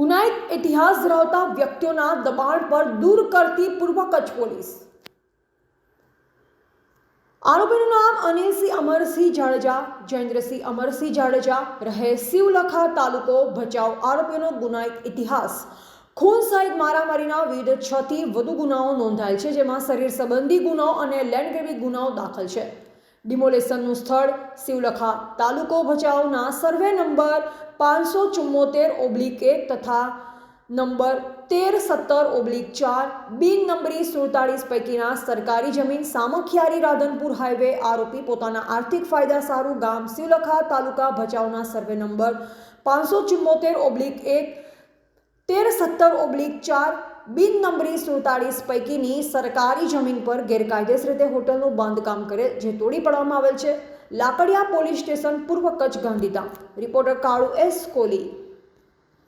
ગુનાહિત ઇતિહાસ ધરાવતા વ્યક્તિઓના દબાણ પર દૂર કરતી પૂર્વ કચ્છ પોલીસ. આરોપીનું નામ અનિલસિંહ અમરસિંહ જાડેજા, જયેન્દ્રસિંહ અમરસિંહ જાડેજા, રહે શિવલખા તાલુકો ભચાઉ આરોપીનો ગુનાહિત ઇતિહાસ. ખૂન સહિત મારામારીના વિવિધ છ થી વધુ ગુનાઓ નોંધાયેલ છે, જેમાં શરીર સંબંધી ગુનાઓ અને લેન્ડ ગુનાઓ દાખલ છે. ડિમોલેશનનું સ્થળ શિવલખા તાલુકો ભચાઉના સર્વે નંબર પાંચસો ચુમ્મોતેર ઓબ્લિક એક તથા નંબર તેર સત્તર ઓબ્લિક ચાર બિન નંબરી સુડતાળીસ પૈકીના સરકારી જમીન સામખિયારી રાધનપુર હાઈવે આરોપી પોતાના આર્થિક ફાયદા સારું ગામ શિવલખા તાલુકા ભચાઉના સર્વે નંબર પાંચસો ચુમ્મોતેર ઓબ્લિક એક સત્તર ઓબ્લિક ચાર બિન નંબરી સુડતાળીસ પૈકીની સરકારી જમીન પર ગેરકાયદેસર રીતે હોટલનું બાંધકામ કરે જે તોડી પાડવામાં આવેલ છે. લાકડિયા પોલીસ સ્ટેશન પૂર્વ Kutch Gandhidham. Reporter Kalu S Koli.